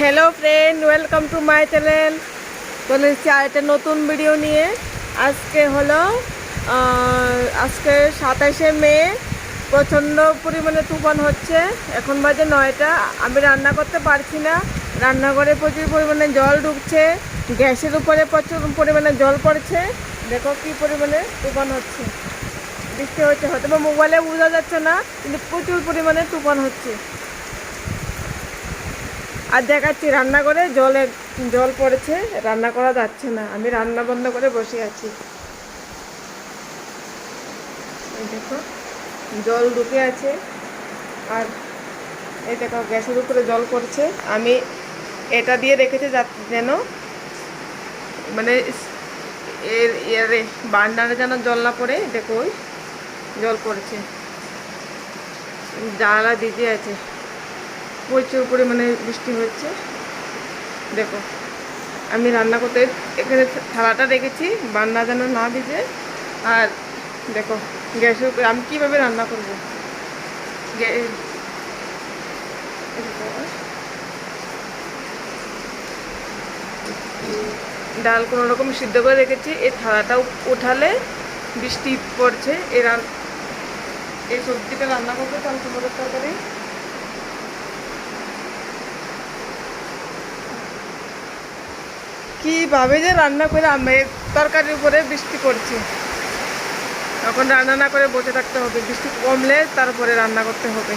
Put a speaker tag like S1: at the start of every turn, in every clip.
S1: Hello friend welcome to my channel চলে এসেছি আর একটা নতুন ভিডিও নিয়ে। আজকে হলো আজকে সাতাশে মে, প্রচণ্ড পরিমাণে তুফান হচ্ছে। এখন বাজে নয়টা। আমি রান্না করতে পারছি না। রান্নাঘরে প্রচুর পরিমাণে জল ঢুকছে। গ্যাসের উপরে প্রচুর পরিমাণে জল পড়ছে। দেখো কী পরিমাণে তুফান হচ্ছে। বৃষ্টি হচ্ছে। হয়তো বা মোবাইলে বোঝা যাচ্ছে না, কিন্তু প্রচুর পরিমাণে তুফান হচ্ছে। আর দেখাচ্ছি, রান্না করে জলে, জল পড়েছে, রান্না করা যাচ্ছে না। আমি রান্না বন্ধ করে বসে আছি। দেখো, জল ঢুকে আছে। আর এই দেখো, গ্যাসের উপরে জল পড়ছে। আমি এটা দিয়ে রেখেছি যেন মানে এর ইয়ারে বান্ডারে যেন জল না পড়ে দেখো জল পড়ছে। জানালা দিতে আছে। প্রচুর পরিমাণে বৃষ্টি হচ্ছে। দেখো, আমি রান্না করতে এখানে থালাটা রেখেছি, বান্না যেন না ভিজে। আর দেখো, গ্যাসের উপরে আমি কীভাবে রান্না করব? ডাল কোনো রকম সিদ্ধ করে রেখেছি, এই থালাটা উঠ- উঠালে বৃষ্টি পড়ছে, এই রান, এই সবজিটা রান্না করব চাল কুমড়োর তরকারি। কীভাবে যে রান্না করে আমি তরকারির উপরে বৃষ্টি পড়ছে তখন রান্না না করে বসে থাকতে হবে। বৃষ্টি কমলে তারপরে রান্না করতে হবে।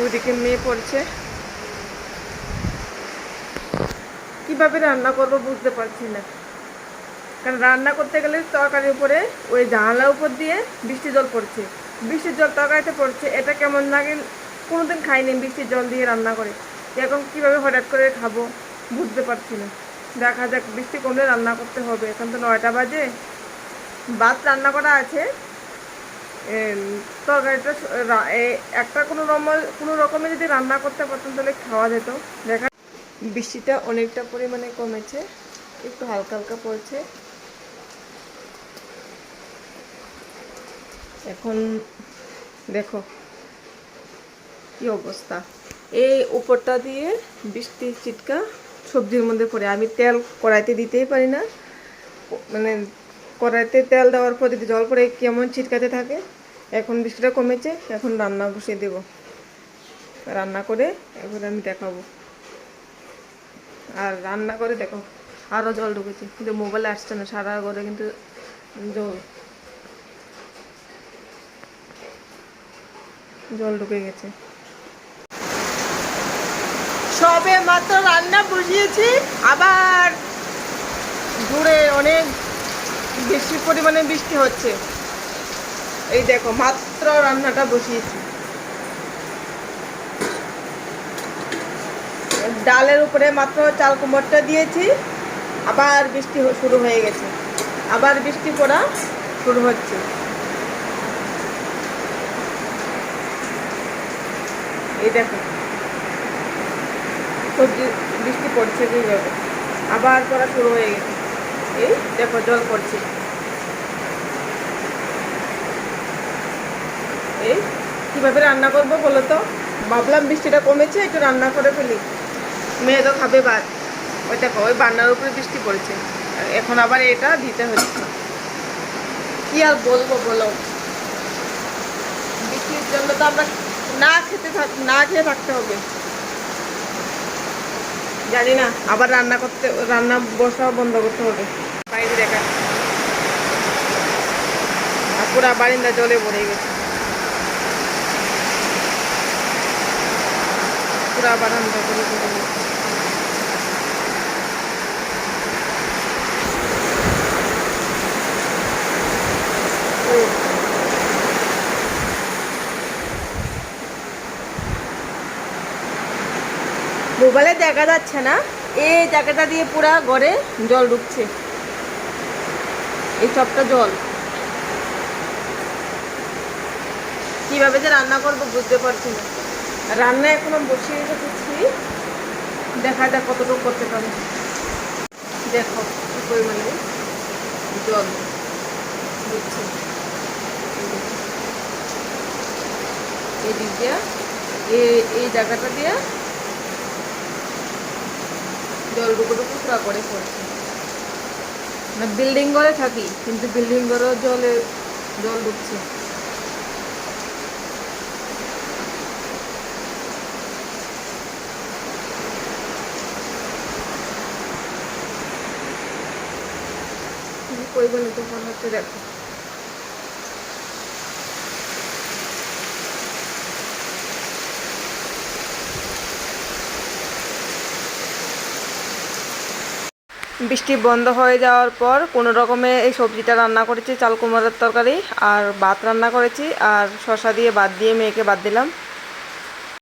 S1: ওইদিকে মেয়ে পড়ছে। কীভাবে রান্না করব বুঝতে পারছি না। কারণ রান্না করতে গেলে তরকারির উপরে ওই জানালার উপর দিয়ে বৃষ্টি জল পড়ছে। বৃষ্টির জল তরকারিতে পড়ছে। এটা কেমন লাগে? কোনোদিন খাইনি বৃষ্টির জল দিয়ে রান্না করে। এখন কীভাবে হঠাৎ করে খাব বুঝতে পারছি না। দেখা যাক, বৃষ্টি কমলে রান্না করতে হবে। এখন তো নয়টা বাজে। ভাত রান্না করা আছে। তরকারিটা একটা কোনো রকম কোনো রকমে যদি রান্না করতে পারতাম তাহলে খাওয়া যেত। দেখা, বৃষ্টিটা অনেকটা পরিমাণে কমেছে। একটু হালকা হালকা পড়ছে। এখন দেখো কি অবস্থা। এই উপরটা দিয়ে বৃষ্টির চিটকা সবজির মধ্যে পড়ে। আমি তেল কড়াইতে দিতেই পারি না। মানে কড়াইতে তেল দেওয়ার পর যদি জল পড়ে, কেমন ছিটকাতে থাকে? এখন বৃষ্টিটা কমেছে, এখন রান্না বসিয়ে দেব। রান্না করে এবার আমি দেখাবো। আর রান্না করে দেখো আরও জল ঢুকেছে। কিন্তু মোবাইলে আসছে না, সারা ঘরে কিন্তু জল। জল ঢুকে গেছে। সবে মাত্র রান্না বসিয়েছি। আবার দূরে অনেক বেশি পরিমাণে বৃষ্টি হচ্ছে। এই দেখো, মাত্র রান্নাটা বসিয়েছি। ডালের উপরে মাত্র চাল কুমড়টা দিয়েছি। আবার বৃষ্টি শুরু হয়ে গেছে। আবার বৃষ্টি পড়া শুরু হচ্ছে। এই দেখো। সবজি বৃষ্টি পড়ছে যেভাবে। আবার পড়া শুরু হয়ে গেছে। এই দেখো, জল পড়ছে। এই, কীভাবে রান্না করব বলো তো? ভাবলাম বৃষ্টিটা কমেছে, একটু রান্না করে ফেলি। মেয়ে তো খাবে ভাত। ওই দেখো, ওই বান্নার উপরে বৃষ্টি পড়েছে। এখন আবার এটা দিতে হচ্ছে। কি আর বলব বলো? বৃষ্টির জন্য তো আমরা না খেতে থাক, না খেয়ে থাকতে হবে। জানি না আবার রান্না করতে রান্না বসাও, বন্ধ করতে হবে। বাইরে দেখা। আর পুরা বারিন্দা জলে ভরে গেছে। পুরা বারান্দা জলে ভরে গেছে। মোবাইলে দেখা যাচ্ছে না। এই জায়গাটা দিয়ে পুরা ঘরে জল ঢুকছে। এই সবটা জল। কীভাবে যে রান্না করব বুঝতে পারছি না। রান্না এখনও বসিয়ে রেখেছি। দেখা যাক কতটুকু করতে পারি। দেখো কি পরিমাণে জল ঢুকছে। এই দিক দিয়ে, এই এই জায়গাটা দিয়ে জল ডুবো ডুবো করে পড়ছে। মানে বিল্ডিং ঘরে থাকি, কিন্তু বিল্ডিং ঘরেও জলে, জল ঢুকছে। কই বলে তখন হচ্ছে দেখো। বৃষ্টি বন্ধ হয়ে যাওয়ার পর কোনো রকমে এই সবজিটা রান্না করেছি, চাল কুমড়ার তরকারি আর ভাত রান্না করেছি আর শশা দিয়ে ভাত দিয়ে মেয়েকে ভাত দিলাম।